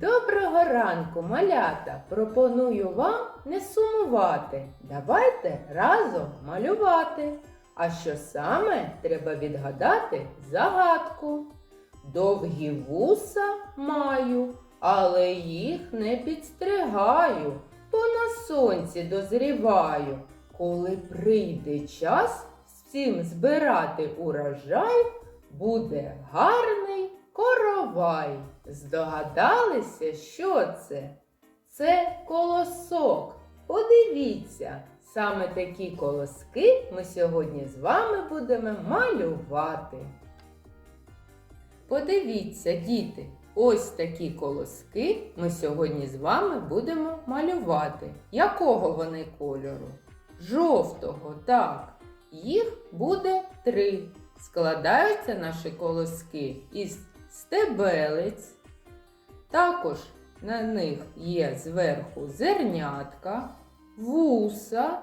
Доброго ранку, малята! Пропоную вам не сумувати. Давайте разом малювати. А що саме треба відгадати загадку? Довгі вуса маю, але їх не підстригаю, то на сонці дозріваю. Коли прийде час всім збирати урожай, буде гарний коровай. Здогадалися, що це? Це колосок. Подивіться, саме такі колоски ми сьогодні з вами будемо малювати. Подивіться, діти, ось такі колоски ми сьогодні з вами будемо малювати. Якого вони кольору? Жовтого, так. Їх буде три. Складаються наші колоски із стебелець. Також на них є зверху зернятка, вуса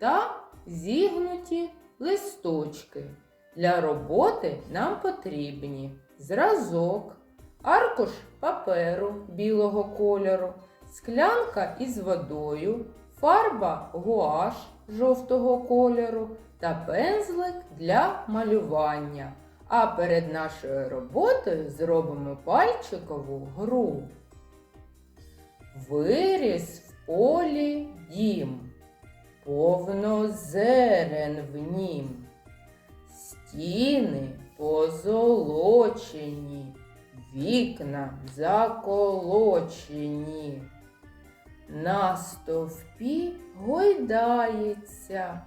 та зігнуті листочки. Для роботи нам потрібні зразок, аркуш паперу білого кольору, склянка із водою, фарба гуаш жовтого кольору та пензлик для малювання. А перед нашою роботою зробимо пальчикову гру. Виріс в полі дім, повно зерен в нім, стіни позолочені, вікна заколочені. На стовпі гойдається,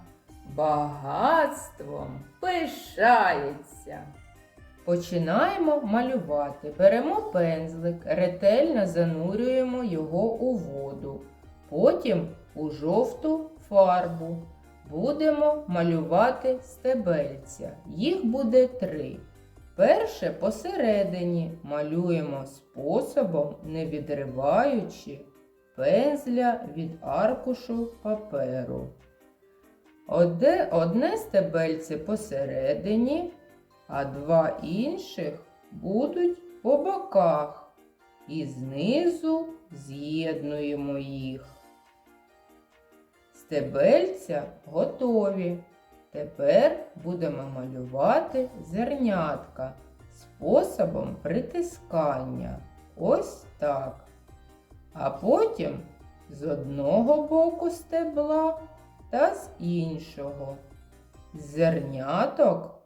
багатством пишається. Починаємо малювати. Беремо пензлик, ретельно занурюємо його у воду, потім у жовту фарбу. Будемо малювати стебельця. Їх буде три. Перше посередині малюємо способом, не відриваючи пензля від аркушу паперу. Одне, одне стебельце посередині, а два інших будуть по боках. І знизу з'єднуємо їх. Стебельця готові. Тепер будемо малювати зернятка способом притискання. Ось так. А потім з одного боку стебла та з іншого. Зерняток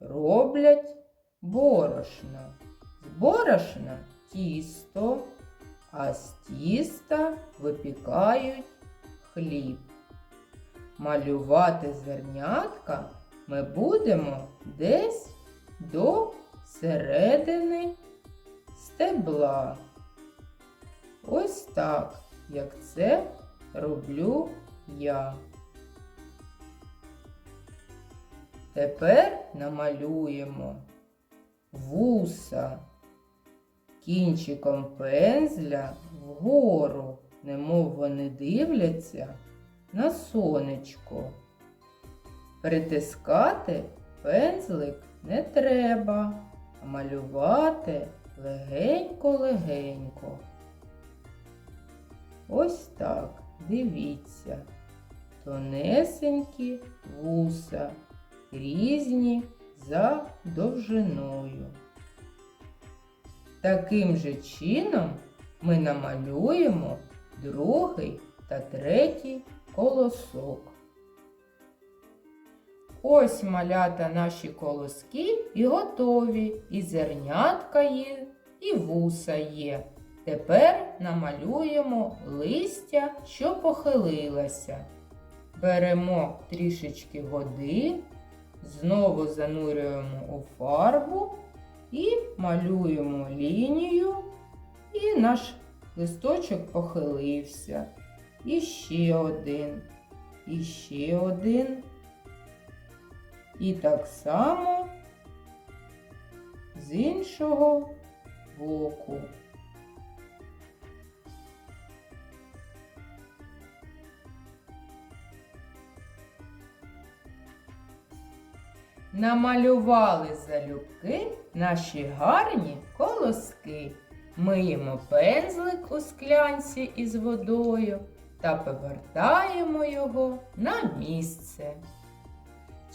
роблять борошно. З борошна тісто, а з тіста випікають хліб. Малювати зернятка ми будемо десь до середини стебла. Ось так, як це роблю я. Тепер намалюємо вуса кінчиком пензля вгору, немов вони дивляться на сонечко. Притискати пензлик не треба, а малювати легенько-легенько. Ось так, дивіться, тонесенькі вуса, різні за довжиною. Таким же чином ми намалюємо другий та третій колосок. Ось малята наші колоски і готові, і зернятка є, і вуса є. Тепер намалюємо листя, що похилилося. Беремо трішечки води, знову занурюємо у фарбу і малюємо лінію, і наш листочок похилився. І ще один, і ще один. І так само з іншого боку. Намалювали залюбки наші гарні колоски. Миємо пензлик у склянці із водою та повертаємо його на місце.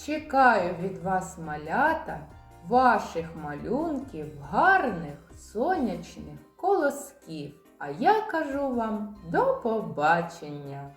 Чекаю від вас малята ваших малюнків, гарних сонячних колосків. А я кажу вам до побачення!